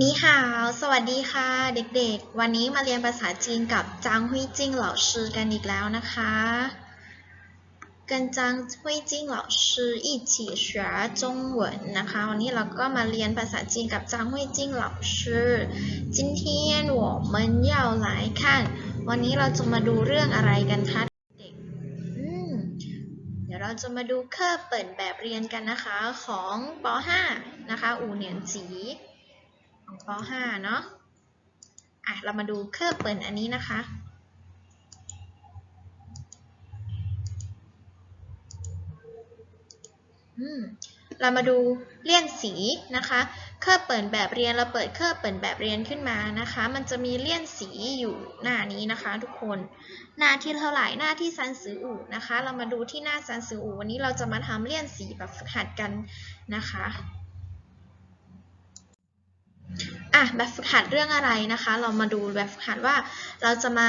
นี่ฮาวสวัสดีค่ะเด็กๆ วันนี้มาเรียนภาษาจีนกับจางหุยจิ้งเหล่าชื่อกันอีกแล้วนะคะ跟张慧晶老师一起学中文นะคะ วันนี้เราก็มาเรียนภาษาจีนกับจางหุยจิ้งเหล่าชื่อ今天我们要来看วันนี้เราจะมาดูเรื่องอะไรกันคะเด็กๆอืมเดี๋ยวเราจะมาดูเครื่องเปิดแบบเรียนกันนะคะของป .5 นะคะ อู่เหนียนจี ของป .5 เนาะอะ เรามาดูเครื่องเปิดอันนี้นะคะ อืม เรามาดูเลี่ยนสีนะคะ เครื่องเปิดแบบเรียน เราเปิดเครื่องเปิดแบบเรียนขึ้นมานะคะ มันจะมีเลี่ยนสีอยู่หน้านี้นะคะ ทุกคน หน้าที่เท่าไหร่ หน้าที่ซันซืออู่นะคะ เรามาดูที่หน้าซันซืออู่วันนี้เราจะมาทำเลี่ยนสีแบบฝึกหัดกันนะคะ อ่ะแบบฝึกหัดเรื่องอะไรนะคะ เรามาดูแบบฝึกหัดว่าเราจะมา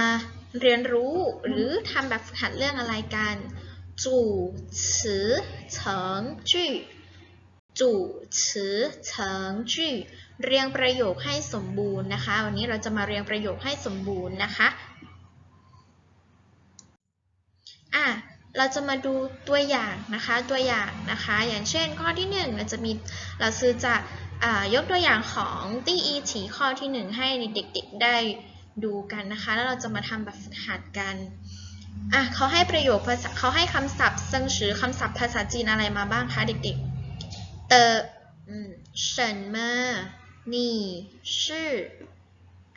เรียนรู้หรือทำแบบฝึกหัดเรื่องอะไรกันจู่词成句จู่词成句เรียงประโยคให้สมบูรณ์นะคะ วันนี้เราจะมาเรียงประโยคให้สมบูรณ์นะคะอ่ะ เราจะมาดูตัวอย่างนะคะ ตัวอย่างนะคะ อย่างเช่น ข้อที่หนึ่งเราจะมีเราซื้อจะ อ่ายกตัวอย่างของตี้อีฉีข้อที่หนึ่งให้เด็กๆได้ดูกันนะคะ แล้วเราจะมาทำแบบฝึกหัดกันอ่ะเขาให้ประโยคภาษาเขาให้คำศัพท์ซึ่งชื่อคำศัพท์ภาษาจีนอะไรมาบ้างคะเด็กๆเตออืม什么你是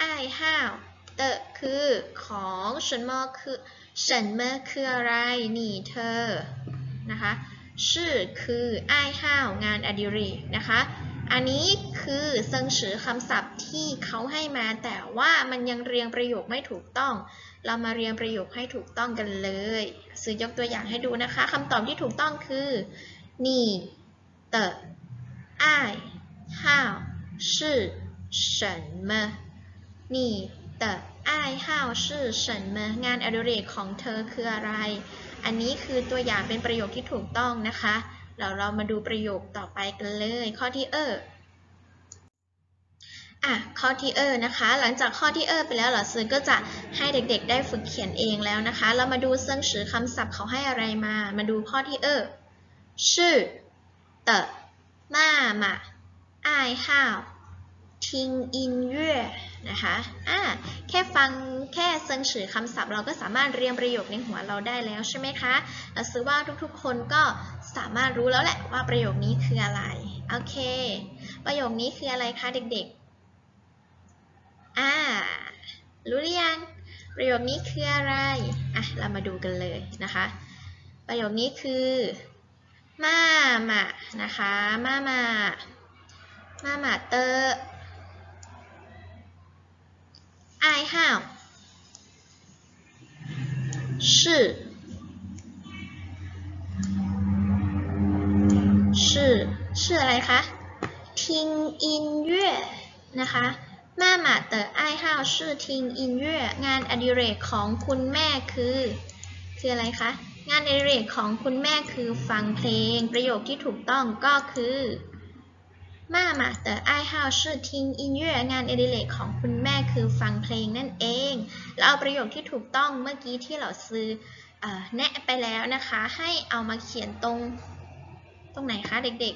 爱好 的คือของ什么คือ什么คืออะไรนี่เธอนะคะชื่อคือ爱好งานอดิเรกนะคะ อันนี้คือเซิงฉือคำศัพท์ที่เขาให้มาแต่ว่ามันยังเรียงประโยคไม่ถูกต้อง เรามาเรียงประโยคให้ถูกต้องกันเลยซื้อยกตัวอย่างให้ดูนะคะคำตอบที่ถูกต้องคือ你的爱好是什么你 the อ้ายห้าวชื่อเฉินเมงานอดิเรกของเธอคืออะไร อันนี้คือตัวอย่างเป็นประโยคที่ถูกต้องนะคะแล้วเรามาดูประโยคต่อไปกันเลย ข้อที่เอออะข้อที่เออนะคะ หลังจากข้อที่เออไปแล้วหลอซื้อก็จะให้เด็กๆ ได้ฝึกเขียนเองแล้วนะคะ เรามาดูเส้นสื่อคำศัพท์เขาให้อะไรมา มาดูข้อที่เออชื่อเตอแม่มาอ้ายห้าวทิงอินเย่ นะคะอะแค่ฟังแค่เซิงฉือคำศัพท์ เราก็สามารถเรียงประโยคในหัวเราได้แล้วใช่ไหมคะเราซื้อว่าทุกๆ คนก็สามารถรู้แล้วแหละว่าประโยคนี้คืออะไร โอเค ประโยคนี้คืออะไรคะเด็กๆ อ่า รู้หรือยัง ประโยคนี้คืออะไร อะ เรามาดูกันเลยนะคะ ประโยคนี้คือมามานะคะมามามามาเตอ 爱好是ชื่อชื่ออะไรคะทิงอินเย่นะคะมาหมาเตอไอฮาวชื่อทิงอินเย่งานอดิเรกของคุณแม่คือ คืออะไรคะ งานอดิเรกของคุณแม่คือฟังเพลง ประโยคที่ถูกต้องก็คือ มาหมาเตอไอฮาวชื่อทิงอินเย่งานอดิเรกของคุณแม่คือฟังเพลงนั่นเอง แล้วเอาประโยคที่ถูกต้องเมื่อกี้ที่เราซื้ออแนะไปแล้วนะคะ ให้เอามาเขียนตรงตรงไหนคะเด็ก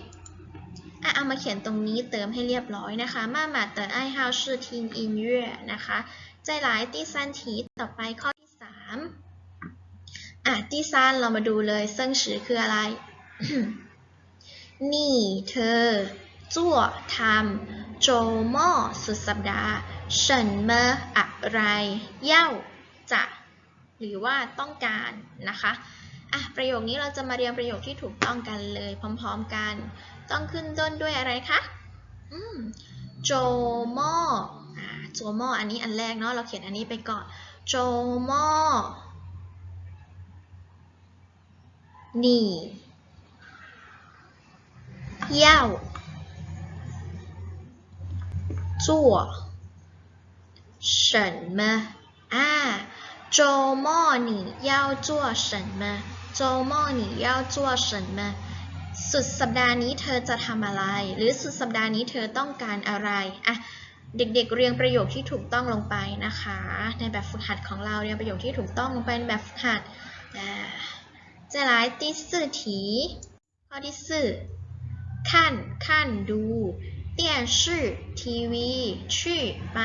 ๆอะเอามาเขียนตรงนี้เติมให้เรียบร้อยนะคะมาหมาเตอไอฮาวชื่อทิงอินเย่นะคะใจหลายตีซันทีต่อไปข้อที่สามอะตีซันเรามาดูเลยเซิงฉือคืออะไร นี่เธอ จั่วทำโจโมสุดสัปดาห์เฉินเมออะไร เย่าจะหรือว่าต้องการนะคะอะประโยคนี้เราจะมาเรียนประโยคที่ถูกต้องกันเลยพร้อมๆกัน ต้องขึ้นต้นด้วยอะไรคะอืมโจโมอ่าโจโมอันนี้อันแรกเนาะเราเขียนอันนี้ไปก่อนโจโมนี่เย่า จั่ว什么อ่า 周末你要做什么？周末你要做什么？星 สุดสัปดาห์นี้เธอจะทำอะไร หรือสุดสัปดาห์นี้เธอต้องการอะไรอ่ะเด็กๆเรียงประโยคที่ถูกต้องลงไปนะคะ ในแบบฝึกหัดของเราเรียงประโยคที่ถูกต้องลงไปในแบบฝึกหัดอ่า再来第四题ข้อที่สี่ขั้นขั้นดู 电视 T V 去ชื่วอไป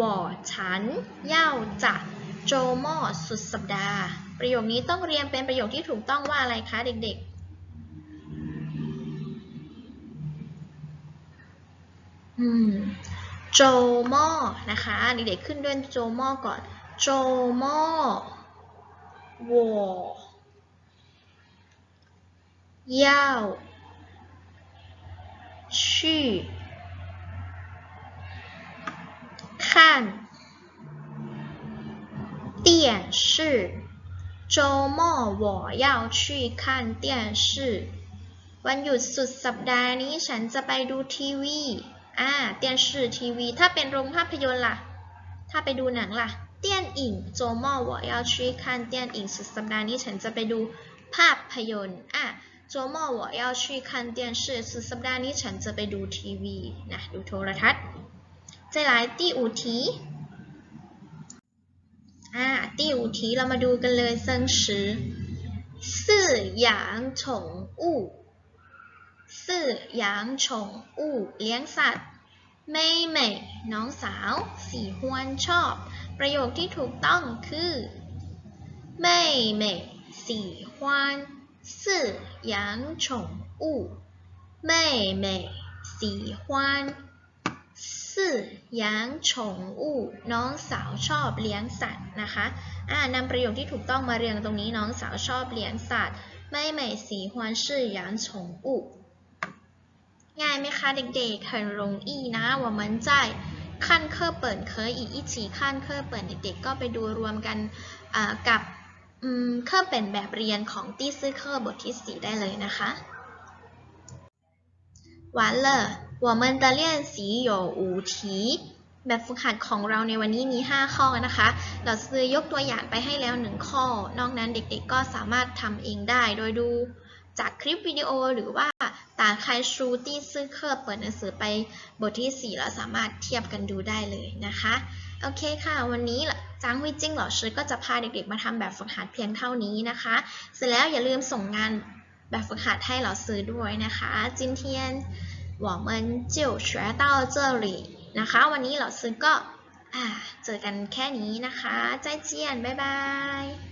วอฉันเยาจัดโจโมสุดสัปดาห์ ประโยคนี้ต้องเรียนเป็นประโยคที่ถูกต้องว่าอะไรคะเด็กๆ อืม โจโมนะคะเด็กๆขึ้นด้วยโจโอก่อน โจโมวอเย่า 要去看电视。周末我要去看电视。วันหยุดสุดสัปดาห์นี้ฉันจะไปดูทีวีอ่า电视ทีวี ถ้าเป็นโรงภาพยนตร์ล่ะ ถ้าไปดูหนังล่ะ电影周末我要去看电影สุดสัปดาห์นี้ฉันจะไปดูภาพยนตร์อ่ะ 周末我要去看电视สุดสัปดาห์นี้ฉันจะไปดูทีวีนะดูโทรทัศน์再来第五题อ่า第五题เรามาดูกันเลยเซิงชือ饲养宠物饲养宠物เลี้ยงสัตว์เม่เม่น้องสาวสีฮวนชอบ ประโยคที่ถูกต้องคือเม่เม่สีฮวน 饲养宠物เม่เม่สีฮวน饲养宠物น้องสาวชอบเลี้ยงสัตว์นะคะอ่านำประโยคที่ถูกต้องมาเรียงตรงนี้น้องสาวชอบเลี้ยงสัตว์妹妹喜欢饲养宠物ง่ายไหมคะเด็กๆ很容易นะ我们在看课本可以一起看课本เด็กๆก็ไปดูรวมกันอ่ ากับอืม课本แบบเรียนของตี้ซื่อเคอร์บทที่ 4 ได้เลยนะคะ完了我们的练习有五题แบบฝึกหัดของเราในวันนี้มี 5 ข้อนะคะ เราซื้อยกตัวอย่างไปให้แล้ว 1 ข้อ นอกนั้นเด็กๆก็สามารถทำเองได้ โดยดูจากคลิปวิดีโอหรือว่าตาใครชูตี้ซื้อเคอร์เปิดหนังสือไปบทที่ 4 แล้วสามารถเทียบกันดูได้เลยนะคะ โอเคค่ะ วันนี้จางฮุยจิ้งหล่อชื่อก็จะพาเด็กๆมาทำแบบฝึกหัดเพียงเท่านี้นะคะ เสร็จแล้วอย่าลืมส่งงานแบบฝึกหัดให้เราซื้อด้วยนะคะ今天我们就学到这里นะคะ วันนี้เราซื้อก็อ่าเจอกันแค่นี้นะคะ再见บ๊ายบาย